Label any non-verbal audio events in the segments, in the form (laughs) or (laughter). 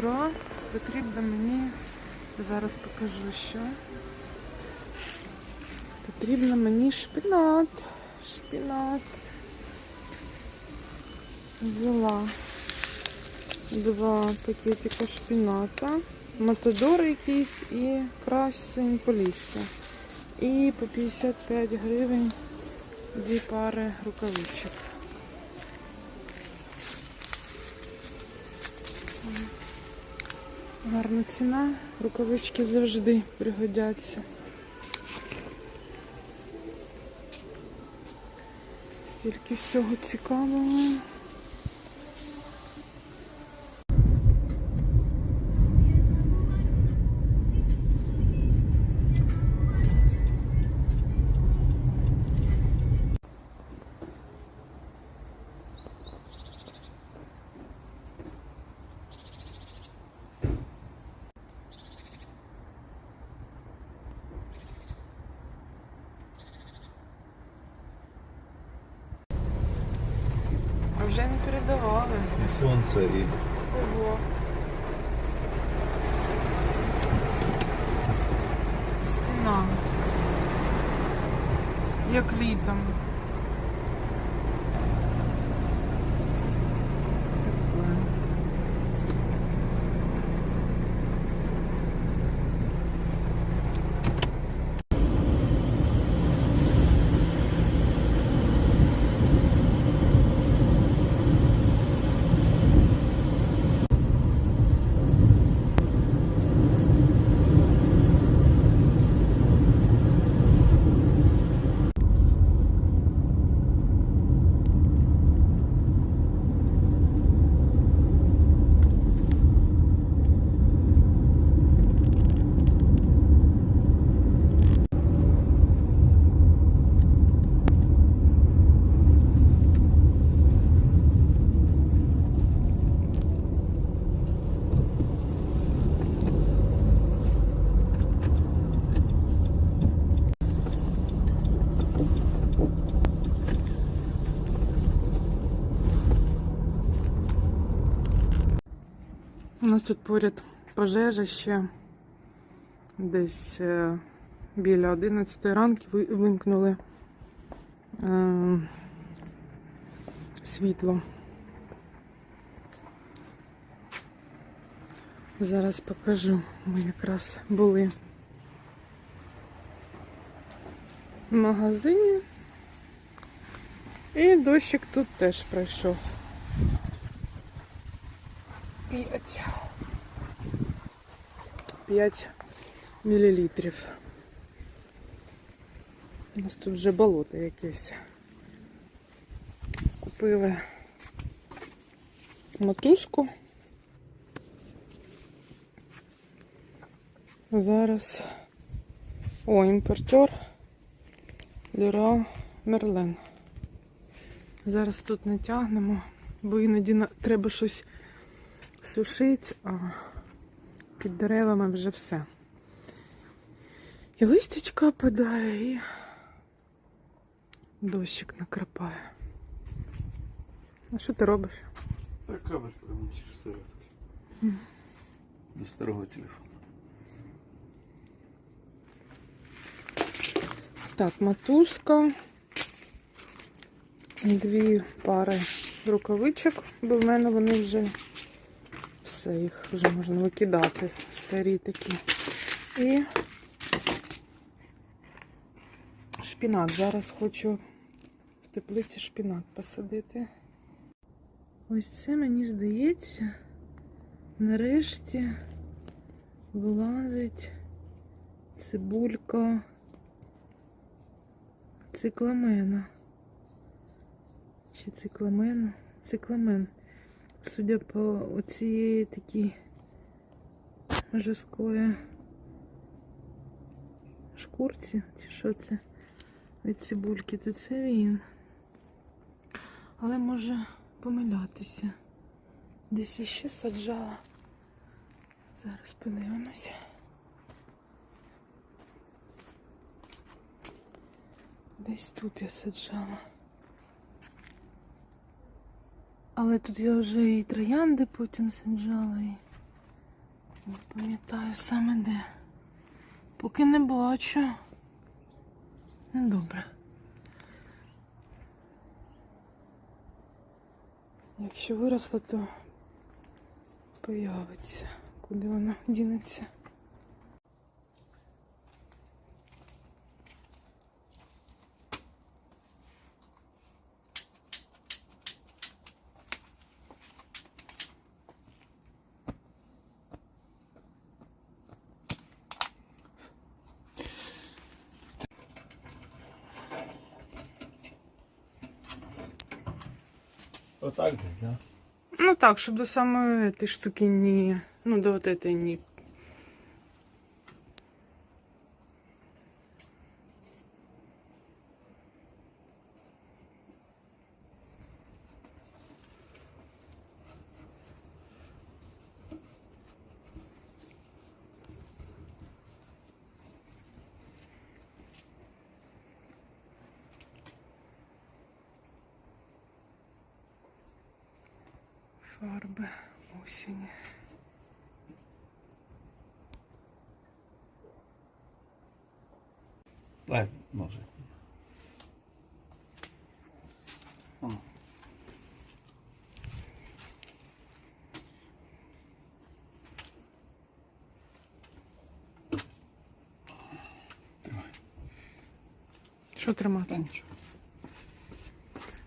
Приїхали. Потрібно мені, зараз покажу що. Потрібно мені шпінат. Шпінат. Взяла два пакетика шпіната, матадор якийсь і красень полісся. І по 55 гривень дві пари рукавичок. Гарна ціна, рукавички завжди пригодяться. Стільки всього цікавого. Вже не передавали. І сонце, і Ого. Стіна. Як літом. Такое. У нас тут поряд пожежа ще десь е, біля 11 ранку ви- вимкнули е, світло. Зараз покажу. Ми якраз були в магазині. І дощик тут теж пройшов. 5. 5 мілілітрів. У нас тут вже болото якесь. Купили мотузку. Зараз о, імпортер Лера Мерлен. Зараз тут не тягнемо, бо іноді треба щось сушить, а під деревами вже все. І листячка опадає, і дощик накрапає. А що ти робиш? так кабель прямо через зарядки. До старого телефону. Так, матузка. Дві пари рукавичок, бо в мене вони вже все, їх вже можна викидати, старі такі. І шпінат. Зараз хочу в теплиці шпінат посадити. Ось це мені здається, нарешті вилазить цибулька цикламена. Чи цикламен? Цикламен. Судя по оцієї такій жорсткої шкурці, чи що це від цибульки, то це він. Але може помилятися. Десь іще саджала. Зараз подивимося. Десь тут я саджала. Але тут я вже і троянди потім саджала і не пам'ятаю саме де. Поки не бачу. Ну, добре. Якщо виросла, то появиться. Куди вона дінеться? Так, щоб до самої этой штуки не... Ну, до вот этой не... Фарби осені. Дай, може. Що тримати? Та нічого.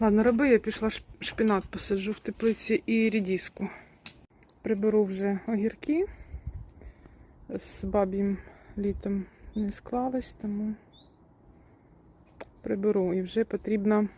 Ладно, роби, я пішла ш- Шпинат посаджу в теплиці і рідіску. Приберу вже огірки. З баб'їм літом не склались, тому приберу. І вже потрібно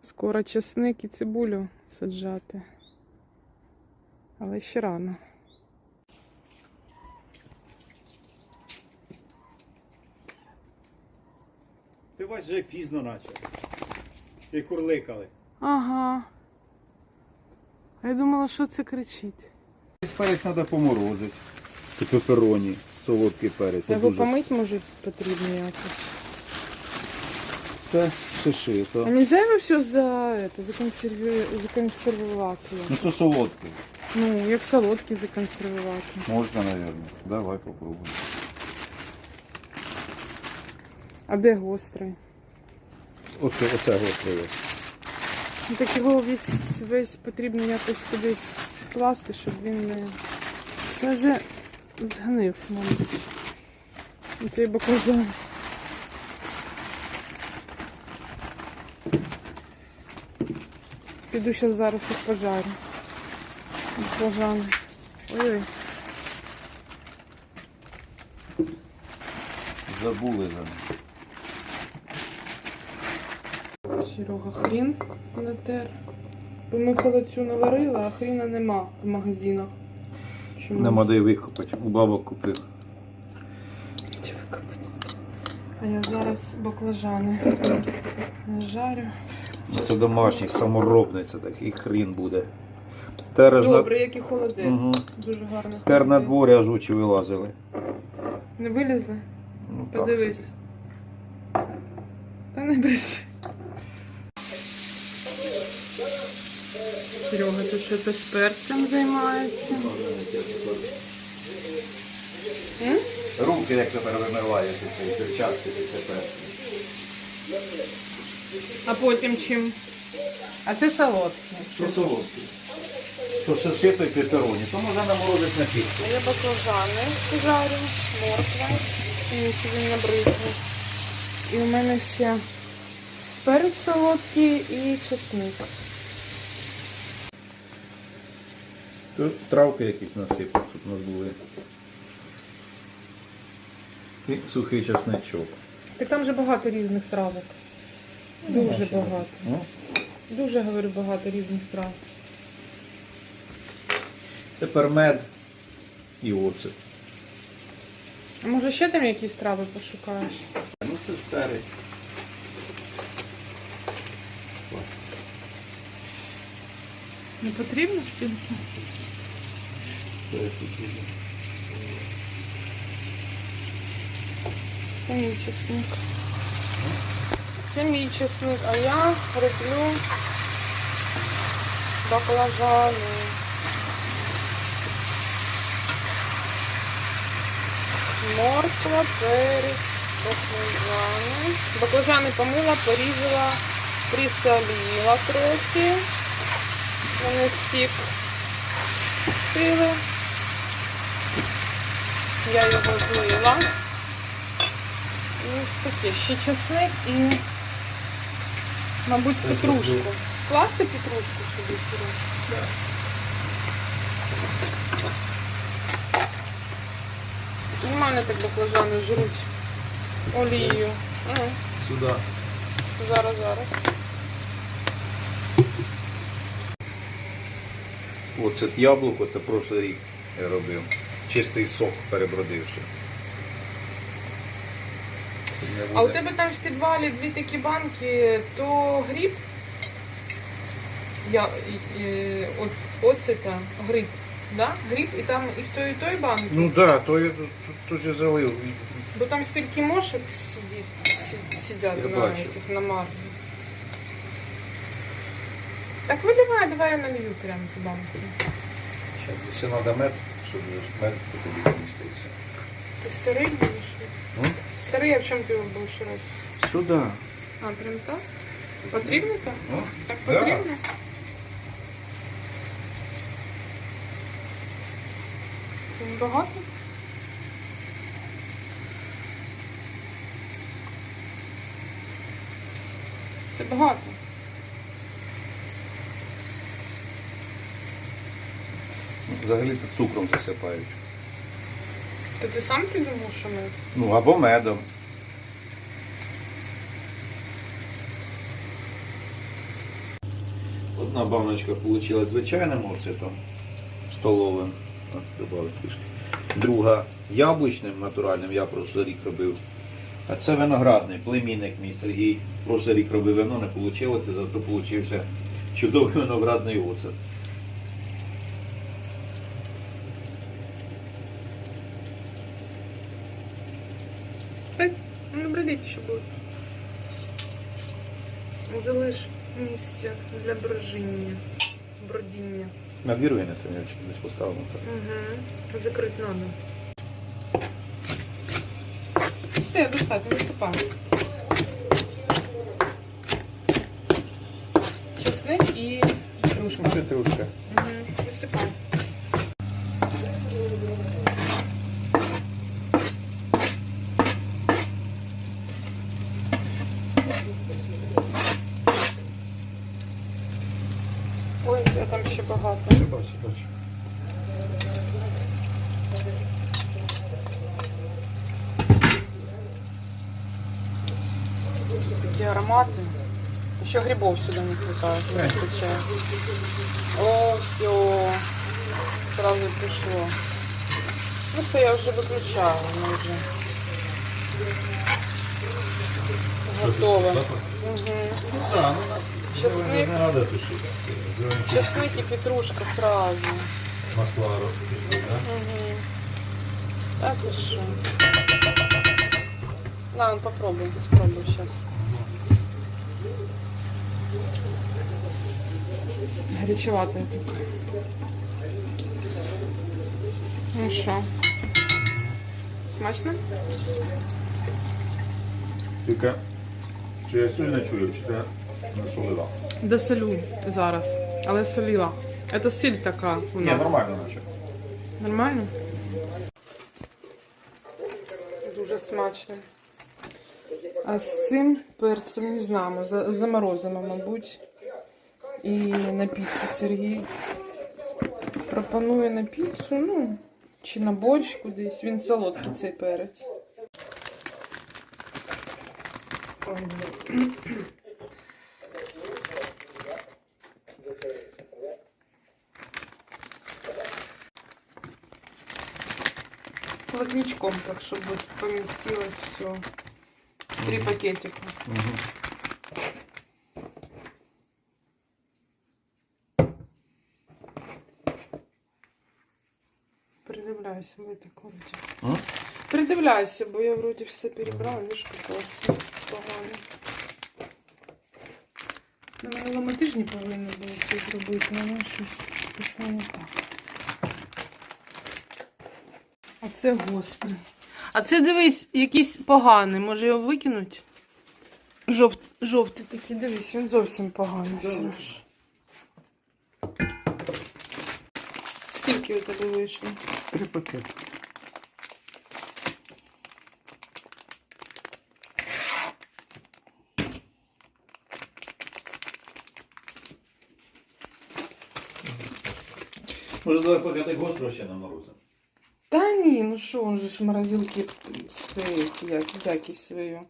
скоро чесник і цибулю саджати. Але ще рано. Ти бачиш, вже пізно наче. І курликали. Ага. А я думала, що це кричить. Перець треба поморозити. Це пепероні, солодкий перець. Його дуже- помить може потрібно якось. Це А шишито. нельзя его все за это законсерві... законсервувати? Ну це солодкий. Ну, як солодкі законсервувати. Можна, мабуть. Давай попробуємо. А де гострий? Оце, оце гострове. Ну, так його весь, весь потрібно якось кудись скласти, щоб він не. Це вже згнив, мабуть. Цей баклажан. Піду ще зараз їх пожарю. Баклажани. Ой, Забули за ним. Серега хрін натер. Бо ми холодцю наварили, а хріна нема в магазинах. Чому? Нема де викопати. У бабок купив. Де викопати? А я зараз баклажани нажарю. Це домашній, саморобний, це такий хрін буде. Тер, ж на... Добре, як і холодець. Угу. Дуже гарно. Тер на дворі аж очі вилазили. Не вилізли? Ну, так Подивись. собі. Та не бреши. Серега тут щось з перцем займається. М? Руки як тепер вимиває після перчатки тепер. А потім чим? А це солодке. Що солодкий? То шершито і пепероні, то можна наморозити на піцу. Я баклажани жарю, морква, і собі набризну. І у мене ще перець солодкий і чесник. Тут травки якісь насипав, тут у нас були. І сухий чесничок. Так там же багато різних травок. Дуже багато. Ну, Дуже говорю багато різних трав. тепер мед і оцет. А може ще там якісь трави пошукаєш? Ну це перець. Не потрібно стільки? Це чесник. Це мій чесник, а я роблю Баклажани. Морква, перець, баклажани. Баклажани помила, порізала, присолила трохи. Вони сік стили. Я його злила. І ось таке. Ще чесник і, мабуть, петрушку. Класти петрушку сюди сюди. Нормально так баклажани жруть. Олією. Сюди. Зараз, зараз. Оце яблуко, це прошлий рік я робив. Чистий сок перебродивши. А у тебе там в підвалі дві такі банки, то гриб? Я, і, і, от, оце там, гриб. Да? Гриб і там і в той, і той банки. Ну так, да, то я тут, тут же залив. Бо там стільки мошок сидить, сі- сидять Я на, бачу. этих, на марні. Так виливай, давай я налью прямо з банки. Ще треба мед, щоб мед тобі помістився. Ти старий будеш? М? Старий, а в чому ти його будеш раз? Сюди. А, прям так? Потрібно так? Ну, Так Да. потрібно? Це небагато? Це багато. Взагалі це цукром засипають. Та ти сам придумав, що ми? Ну, або медом. Одна баночка вийшла звичайним оцетом столовим. Друга яблучним натуральним, я прошлий рік робив. А це виноградний, племінник мій Сергій. Прошлий рік робив вино, не вийшло, зато вийшов чудовий виноградний оцет. Ей, ну бродити ще буде. Залиш місце для брожіння. Бродіння. Набіру я не це десь поставив. так. Угу. Закрити треба. Все, достатньо, висипаємо. Чесник і петрушка. Петрушка. Угу. Висипаємо. Ой, а там ще багато. Я бачу, бачу. Такі аромати. Ще грибов сюди не хватає. не. О, все. Сразу пішло. Ну все, я вже виключаю, воно вже. Готово. Угу. Ну, Чесник. Треба тушити. Чесник і петрушка сразу. Масла да? Угу. Так і що? На, ну попробуй, ты спробуй сейчас. Только. Ну что? Смачно? Тільки, чи я сильно чую, чи ти не солила? Досолю зараз, але солила. Это сіль така у Ні, нас. нормально наче. Нормально? Дуже смачно. А з цим перцем не знаємо. Заморозимо, мабуть. І на піцу Сергій пропонує на піцу, ну, чи на борщ кудись. Він солодкий цей перець. Плотничком, так, чтобы поместилось все. Три пакетика. Придивляйся, бо я так вроді. М? Придивляйся, бо я вроді все перебрала, лиш попалася погано. Давай Але ми тижні повинні були це зробити, але щось пішло не так. А це гострий. А це дивись, якийсь поганий. Може його викинуть? Жовт, жовтий такий, дивись, він зовсім поганий. Сереж. Скільки у тебе вийшло? Три пакети. Може, давай пакети гостро ще наморозимо. Та ні, ну що, он же ж морозилки свої, як, якість свою.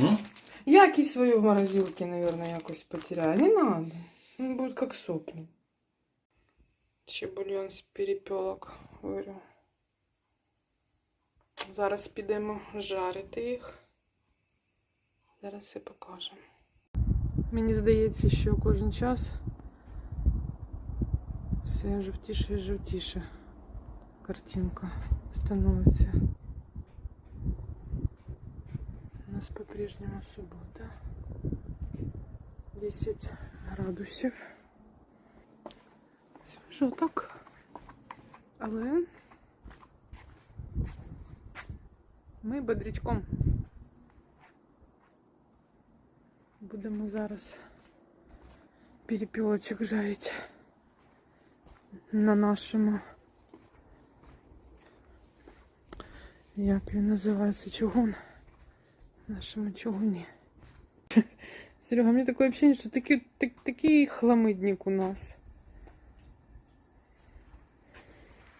М? Якість свою в морозилке, наверное, якось потеряю. Не надо. Он будет как сопли. Ще бульйон з перепелок варю. Зараз підемо жарити їх. Зараз все покажемо. Мені здається, що кожен час все жовтіше і жовтіше картинка становиться. У нас по-прежнему суббота. 10 градусів. Свіжо так. Але ми бодрячком. Будемо зараз перепілочок жарити на нашому. Як він називається чугун? нашему чугуне. (laughs) Серега, мне такое ощущение, что такие, так, такие хламыдник у нас.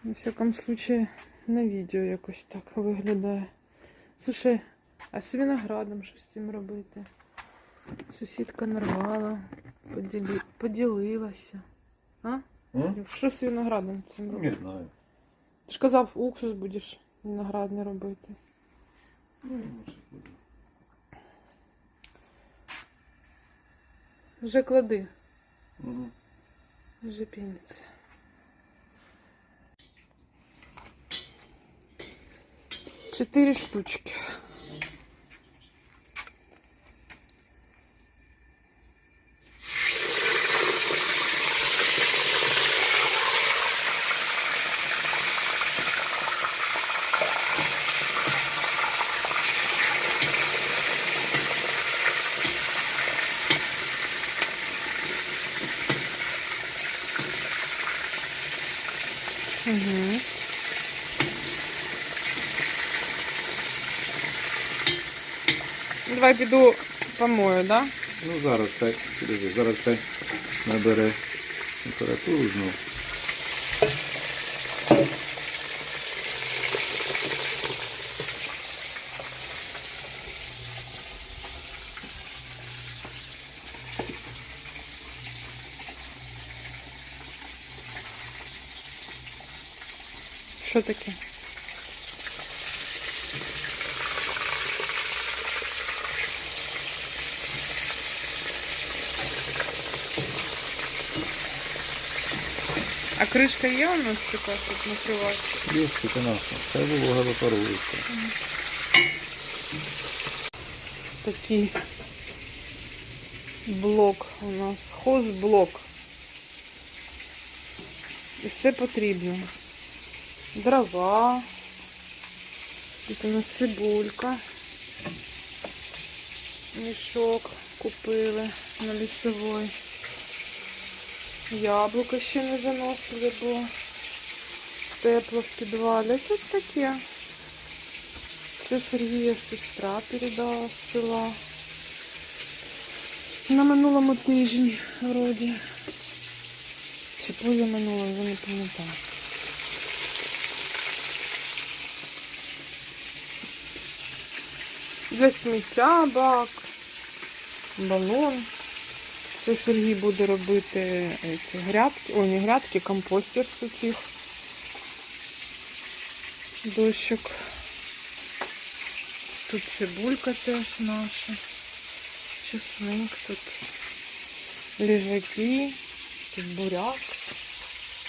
На всяком случае, на відео якось так виглядає. Слушай, а з виноградом що з цим робити? Сусідка нарвала, поділі... поділилася. А? М? Що з виноградом цим робити? Не знаю. Ти ж казав, уксус будеш виноградний робити. Ну, буде. Вже клади. Мгм. Вже піниться. Чотири штучки. Угу. Давай піду помою, да? Ну зараз так, зараз так набере температуру знову. Що таке? Кришка є у нас така, щоб накривати? Є спитанався. Це волога запарується. Такий блок у нас, хозблок. І все потрібно. Дрова. Тут у нас цибулька. Мішок купили на лісовой. Яблуко ще не заносили, бо тепло в підвалі. Тут таке. Це Сергія сестра передала з села. На минулому тижні вроді. Чи поза минулого, я не пам'ятаю. Для сміття бак, балон. Це Сергій буде робити ці грядки, ой, не грядки, компостер з цих дощок. Тут цибулька теж наша, чесник, тут лежаки, тут буряк.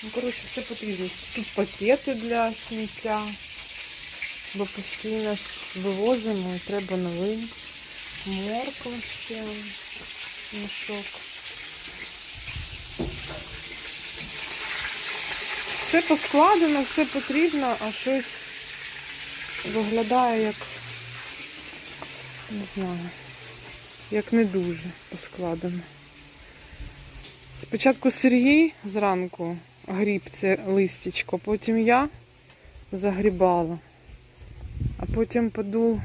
Ну, коротше, все потрібно. Тут пакети для сміття, бо постійно вивозимо і треба новий. Морква мішок. Все поскладено, все потрібно, а щось виглядає як, не знаю, як не дуже поскладено. Спочатку Сергій зранку гріб це листячко, потім я загрібала, а потім подув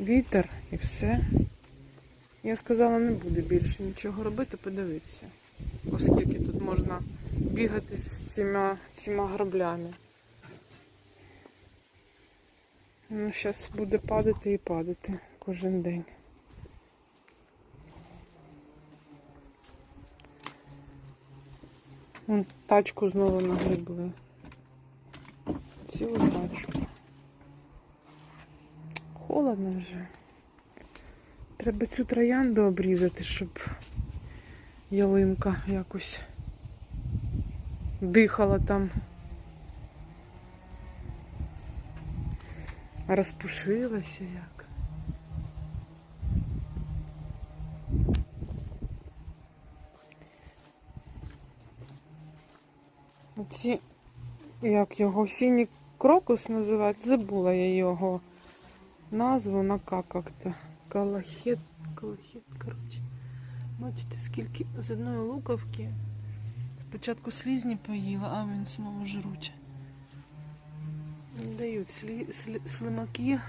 вітер і все. Я сказала, не буду більше нічого робити, подивитися. Оскільки тут можна бігати з цими, цими граблями. Ну, зараз буде падати і падати кожен день. Вон тачку знову нагребли. Цілу тачку. Холодно вже. Треба цю троянду обрізати, щоб ялинка якось дихала там. Розпушилася як. Оці, як його синій крокус називають, забула я його назву на К як-то. Калахет, калахет, коротше. Бачите, скільки з одної луковки. Спочатку слізні поїла, а він знову жруть. Не дають слі, слі, слимаки.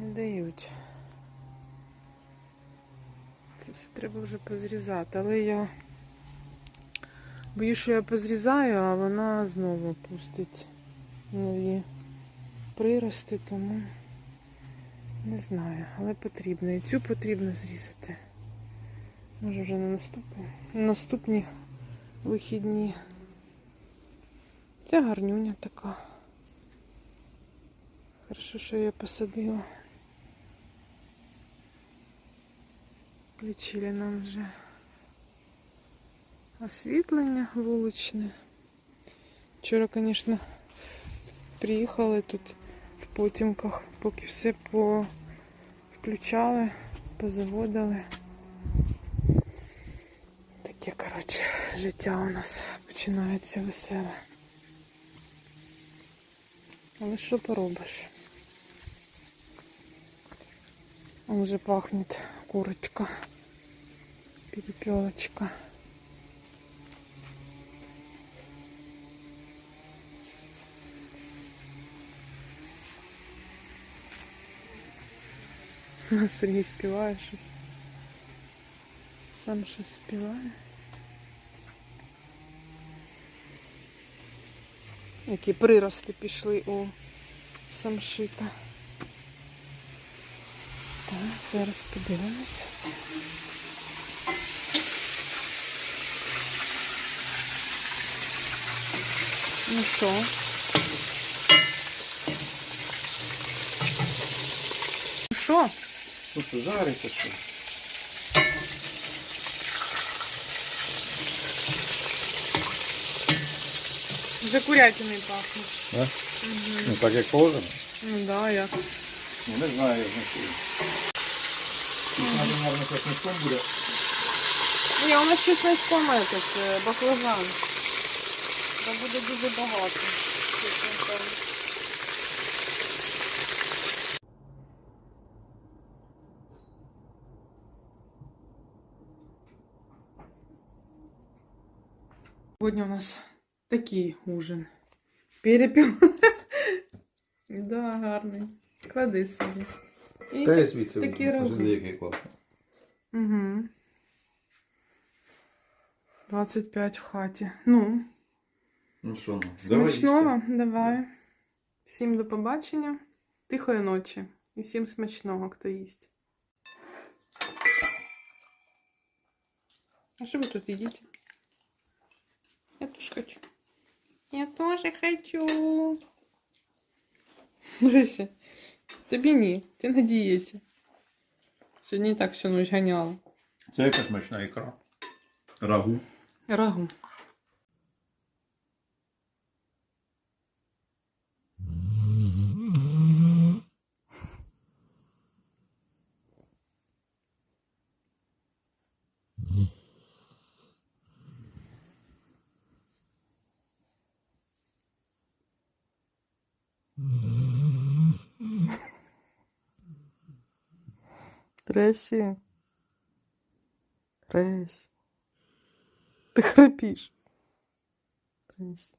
Не дають. Це все треба вже позрізати, але я боюсь, що я позрізаю, а вона знову пустить нові прирости, тому не знаю, але потрібно. І цю потрібно зрізати. Може вже на наступні, на наступні вихідні. Ця гарнюня така. Хорошо, що я посадила. Включили нам вже освітлення вуличне. Вчора, звісно, приїхали тут в потімках, поки все по включали, позаводили. Таке, коротше, життя у нас починається веселе. Але що поробиш? Он вже пахнет курочка, перепелочка. А Сергій співає щось. Сам щось співає. Які прирости пішли у самшита. Так, зараз подивимось. Ну що? Ну що? Ну що, жариться що? Вже курятиною пахне. Да? Ну так як положено. Ну да, як. Ну не знаю, як не Надо, мабуть, як не буде. Ні, у нас чесночком этот, е, баклажан. Це буде дуже багато. чесночком. Сьогодні у нас такий ужин. Перепіл. (laughs) Да, гарний. Клади собі. І Та я звідси такі роги. який класний. Угу. 25 в хаті. Ну, Ну що, ну, давай смачного, їсти. давай. Всім до побачення. Тихої ночі. І всім смачного, хто їсть. А що ви тут їдите? Я тоже хочу. Я тоже хочу. Лися, тобі ні, ти на дієті. Сьогодні і так всю ночь ганяла. Це яка смачна ікра. Рагу. Рагу. Тресі. Ресі. Ти храпіш. Тресі.